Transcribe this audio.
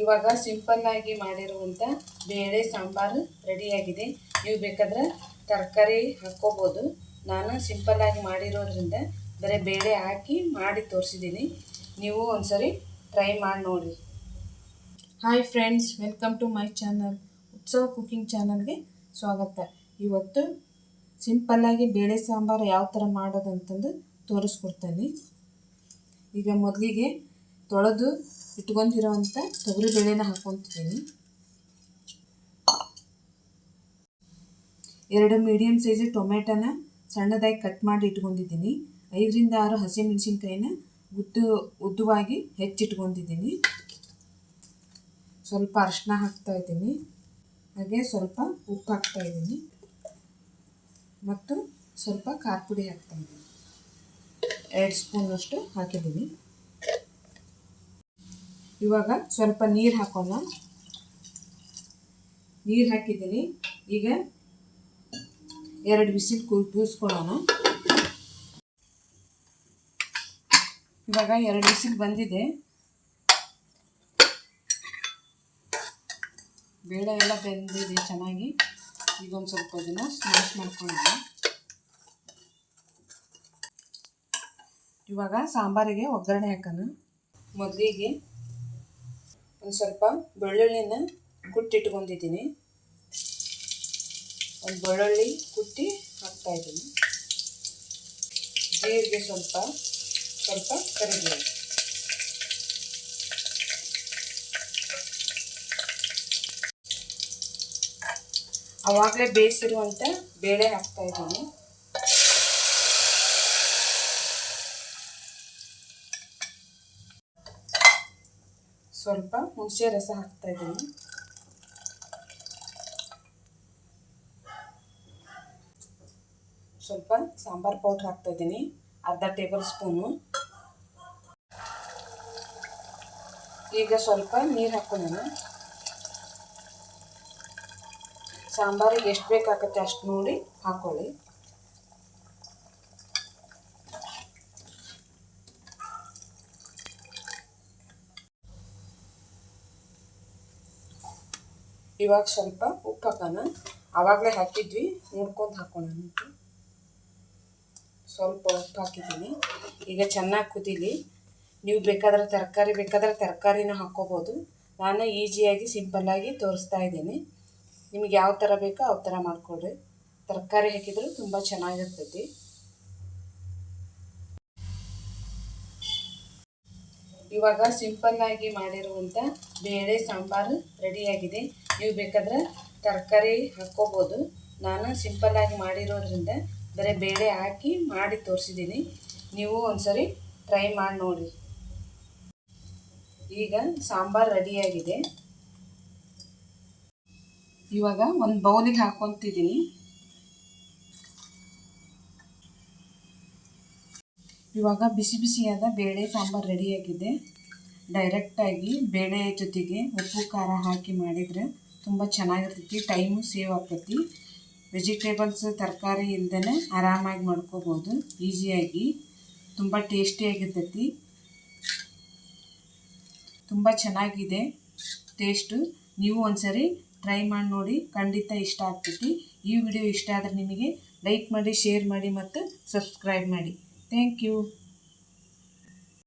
ಇವಾಗ ಸಿಂಪಲ್ಲಾಗಿ ಮಾಡಿರುವಂಥ ಬೇಳೆ ಸಾಂಬಾರು ರೆಡಿಯಾಗಿದೆ. ನೀವು ಬೇಕಾದ್ರೆ ತರಕಾರಿ ಹಾಕ್ಕೋಬೋದು. ನಾನು ಸಿಂಪಲ್ಲಾಗಿ ಮಾಡಿರೋದ್ರಿಂದ ಬರೀ ಬೇಳೆ ಹಾಕಿ ಮಾಡಿ ತೋರಿಸಿದ್ದೀನಿ. ನೀವು ಒಂದ್ಸರಿ ಟ್ರೈ ಮಾಡಿ ನೋಡಿ. Hi friends, welcome to my channel. Utsava cooking ಚಾನಲ್ಗೆ ಸ್ವಾಗತ. ಇವತ್ತು ಸಿಂಪಲ್ಲಾಗಿ ಬೇಳೆ ಸಾಂಬಾರು ಯಾವ ಥರ ಮಾಡೋದಂತಂದು ತೋರಿಸ್ಕೊಡ್ತೇನೆ. ಈಗ ಮೊದಲಿಗೆ ತೊಳೆದು ಇಟ್ಕೊಂಡಿರೋವಂಥ ತೊಗರಿ ಬೇಳೆನ ಹಾಕ್ಕೊತಿದ್ದೀನಿ ಎರಡು ಮೀಡಿಯಮ್ ಸೈಜ್ ಟೊಮೆಟೊನ ಸಣ್ಣದಾಗಿ ಕಟ್ ಮಾಡಿ ಇಟ್ಕೊಂಡಿದ್ದೀನಿ. ಐದರಿಂದ ಆರು ಹಸಿಮೆಣಸಿನ್ಕಾಯಿನ ಉದ್ದು, ಉದ್ದವಾಗಿ ಹೆಚ್ಚಿಟ್ಕೊಂಡಿದ್ದೀನಿ. ಸ್ವಲ್ಪ ಅರಿಶಿನ ಹಾಕ್ತಾ ಇದ್ದೀನಿ. ಹಾಗೆ ಸ್ವಲ್ಪ ಉಪ್ಪು ಹಾಕ್ತಾ ಇದ್ದೀನಿ. ಮತ್ತು ಸ್ವಲ್ಪ ಖಾರ ಪುಡಿ ಹಾಕ್ತಾ ಇದ್ದೀನಿ. ಎರಡು ಸ್ಪೂನಷ್ಟು ಹಾಕಿದ್ದೀನಿ. ಇವಾಗ ಸ್ವಲ್ಪ ನೀರು ಹಾಕೋಣ. ನೀರು ಹಾಕಿದ್ದೀನಿ. ಈಗ ಎರಡು ಬಿಸಿಲು ಕೂ ಕೂಸ್ಕೊಳ್ಳೋಣ ಇವಾಗ ಎರಡು ಬಿಸಿಲು ಬಂದಿದೆ. ಬೇಳೆ ಎಲ್ಲ ಬೆಂದಿದೆ ಚೆನ್ನಾಗಿ. ಈಗ ಒಂದು ಸ್ವಲ್ಪ ಅದನ್ನು ಸ್ಮ್ಯಾಶ್ ಮಾಡ್ಕೊಳ್ಳೋಣ. ಇವಾಗ ಸಾಂಬಾರಿಗೆ ಒಗ್ಗರಣೆ ಹಾಕೋಣ. ಮೊದಲಿಗೆ ಒಂದು ಸ್ವಲ್ಪ ಬೆಳ್ಳುಳ್ಳಿನ ಕುಟ್ಟಿಟ್ಕೊಂಡಿದ್ದೀನಿ. ಒಂದು ಬೆಳ್ಳುಳ್ಳಿ ಕುಟ್ಟಿ ಹಾಕ್ತಾಯಿದ್ದೀನಿ ಜೀರಿಗೆ ಸ್ವಲ್ಪ ಸ್ವಲ್ಪ ಕರಿಬೇವು. ಆವಾಗಲೇ ಬೇಯಿಸಿರುವಂಥ ಬೇಳೆ ಹಾಕ್ತಾಯಿದ್ದೀನಿ ಸ್ವಲ್ಪ ಹುಣಸೆ ರಸ ಹಾಕ್ತಾ ಇದ್ದೀನಿ. ಸ್ವಲ್ಪ ಸಾಂಬಾರ್ ಪೌಡ್ರ್ ಹಾಕ್ತಾ ಇದ್ದೀನಿ, ಅರ್ಧ ಟೇಬಲ್ ಸ್ಪೂನು. ಈಗ ಸ್ವಲ್ಪ ನೀರು ಹಾಕೊಳ್ಳೋಣ ಸಾಂಬಾರಿಗೆ ಎಷ್ಟು ಬೇಕಾಗತ್ತೆ ಅಷ್ಟು ನೋಡಿ ಹಾಕೊಳ್ಳಿ. ಇವಾಗ ಸ್ವಲ್ಪ ಉಪ್ಪು ಹಾಕೋಣ ಆವಾಗಲೇ ಹಾಕಿದ್ವಿ ನೋಡ್ಕೊಂಡು ಹಾಕೋಣ ಸ್ವಲ್ಪ ಉಪ್ಪು ಹಾಕಿದ್ದೀನಿ. ಈಗ ಚೆನ್ನಾಗಿ ಕುದೀಲಿ. ನೀವು ಬೇಕಾದ್ರೆ ತರಕಾರಿ, ಬೇಕಾದ್ರೆ ತರಕಾರಿನ ಹಾಕ್ಕೋಬೋದು ನಾನು ಈಸಿಯಾಗಿ, ಸಿಂಪಲ್ಲಾಗಿ ತೋರಿಸ್ತಾ ಇದ್ದೀನಿ. ನಿಮಗೆ ಯಾವ ಥರ ಬೇಕೋ ಯಾವ ಥರ ಮಾಡಿಕೊಡ್ರಿ ತರಕಾರಿ ಹಾಕಿದರೂ ತುಂಬ ಚೆನ್ನಾಗಿರ್ತೈತಿ. ಇವಾಗ ಸಿಂಪಲ್ಲಾಗಿ ಮಾಡಿರುವಂಥ ಬೇಳೆ ಸಾಂಬಾರು ರೆಡಿಯಾಗಿದೆ. ನೀವು ಬೇಕಾದ್ರೆ ತರಕಾರಿ ಹಾಕ್ಕೋಬೋದು. ನಾನು ಸಿಂಪಲ್ಲಾಗಿ ಮಾಡಿರೋದ್ರಿಂದ ಬರೀ ಬೇಳೆ ಹಾಕಿ ಮಾಡಿ ತೋರಿಸಿದ್ದೀನಿ. ನೀವು ಒಂದ್ಸರಿ ಟ್ರೈ ಮಾಡಿ ನೋಡಿ. ಈಗ ಸಾಂಬಾರು ರೆಡಿಯಾಗಿದೆ ಇವಾಗ ಒಂದು ಬೌಲಿಗೆ ಹಾಕ್ಕೊತಿದ್ದೀನಿ. ಇವಾಗ ಬಿಸಿ ಬಿಸಿಯಾದ ಬೇಳೆ ಸಾಂಬಾರು ರೆಡಿಯಾಗಿದೆ ಡೈರೆಕ್ಟಾಗಿ ಬೇಳೆ ಜೊತೆಗೆ ಉಪ್ಪು, ಖಾರ ಹಾಕಿ ಮಾಡಿದರೆ ತುಂಬ ಚೆನ್ನಾಗಿರ್ತೈತಿ ಟೈಮು ಸೇವ್ ಆಗ್ತೈತಿ. ವೆಜಿಟೇಬಲ್ಸ್ ತರಕಾರಿ ಇಲ್ದೇ ಆರಾಮಾಗಿ ಮಾಡ್ಕೋಬೋದು ಈಸಿಯಾಗಿ ತುಂಬ ಟೇಸ್ಟಿಯಾಗಿರ್ತೈತಿ ತುಂಬ ಚೆನ್ನಾಗಿದೆ ಟೇಸ್ಟು ನೀವು ಒಂದ್ಸರಿ ಟ್ರೈ ಮಾಡಿ ನೋಡಿ, ಖಂಡಿತ ಇಷ್ಟ ಆಗ್ತೈತಿ. ಈ ವಿಡಿಯೋ ಇಷ್ಟ ಆದರೆ ನಿಮಗೆ ಲೈಕ್ ಮಾಡಿ ಶೇರ್ ಮಾಡಿ ಮತ್ತು ಸಬ್ಸ್ಕ್ರೈಬ್ ಮಾಡಿ. Thank you